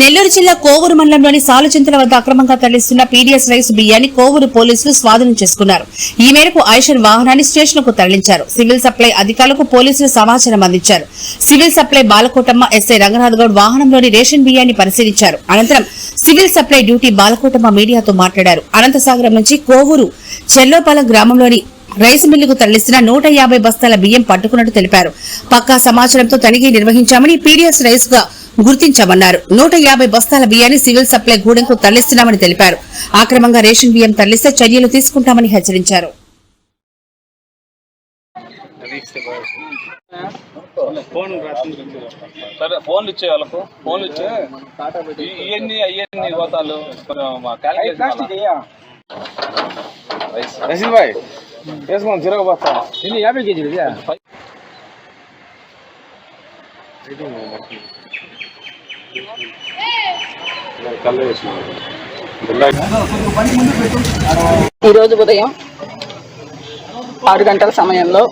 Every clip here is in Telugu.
నెల్లూరు జిల్లా కోవూరు మండలంలోని సాలుచింతల వద్ద అక్రమంగా తరలిస్తున్న పీడీఎస్ రైస్ బియ్యాన్ని కోవూరు పోలీసులు స్వాధీనం చేసుకున్నారు. ఈ మేరకు ఐషన్ వాహనాన్ని స్టేషన్కు తరలించారు. సివిల్ సప్లై అధికారులకు పోలీసులు సమాచారం అందించారు. Civil supply Balakotamma SI Ranganath Goud వాహనంలోని ration బియ్యాన్ని పరిశీలించారు. అనంతరం సివిల్ సప్లై డ్యూటీ బాలకోటమ్మ మీడియాతో మాట్లాడారు. అనంతసాగరం నుంచి కోవూరు చెల్లోపాల గ్రామంలోని రైస్ మిల్లుకు తరలిస్తున్న నూట యాభై బస్తాల బియ్యం పట్టుకున్నట్టు తెలిపారు. పక్కా సమాచారంతో తనిఖీ నిర్వహించామని పీడీఎస్ రైస్గా గుర్తించామన్నారు. నూట యాభై బస్తాల బియ్యాన్ని సివిల్ సప్లై గూడెంకు తరలిస్తున్నామని తెలిపారు. అక్రమంగా రేషన్ బియ్యం తరలిస్తే చర్యలు తీసుకుంటామని హెచ్చరించారు. సరే ఫోన్లు ఇచ్చే వాళ్ళకు. ఫోన్లు ఇచ్చే ఇవన్నీ అయ్యన్ని పోతాలు రసీల్ భాయ్ వేసుకోండి తిరగబోతా. ఇది యాభై కేజీలు ఇదే ఈరోజు ఉదయం ఆరు గంటల సమయంలో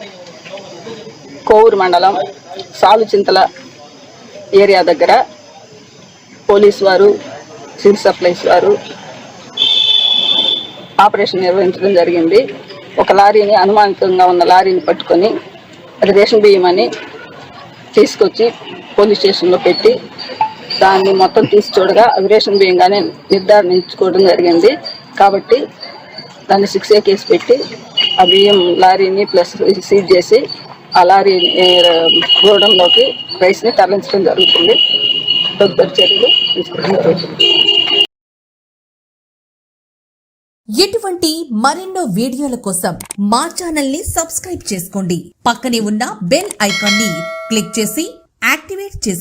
కోవూరు మండలం సాలుచింతల ఏరియా దగ్గర పోలీస్ వారు సివిల్ సప్లైస్ వారు ఆపరేషన్ నిర్వహించడం జరిగింది. ఒక లారీని అనుమానితంగా ఉన్న లారీని పట్టుకొని అది రేషన్ బియ్యం అని తీసుకొచ్చి పోలీస్ స్టేషన్లో పెట్టి దాన్ని మొత్తం తీసి చూడగా అవిరేషన్ బియ్యంగానే నిర్ధారించుకోవడం జరిగింది. కాబట్టి దాన్ని సిక్స్ ఏ కేసు పెట్టి ఆ బియ్యం లారీని ప్లస్ సీజ్ చేసి ఆ లారీ గోడంలోకి రైస్ని తరలించడం జరుగుతుంది. తదుపరి చర్యలు తీసుకోవడం జరుగుతుంది ఇటువంటి మరెన్నో వీడియోల కోసం మా ఛానల్ని సబ్స్క్రైబ్ చేసుకోండి. పక్కనే ఉన్న బెల్ ఐకాన్ని క్లిక్ చేసి యాక్టివేట్ చేసుకో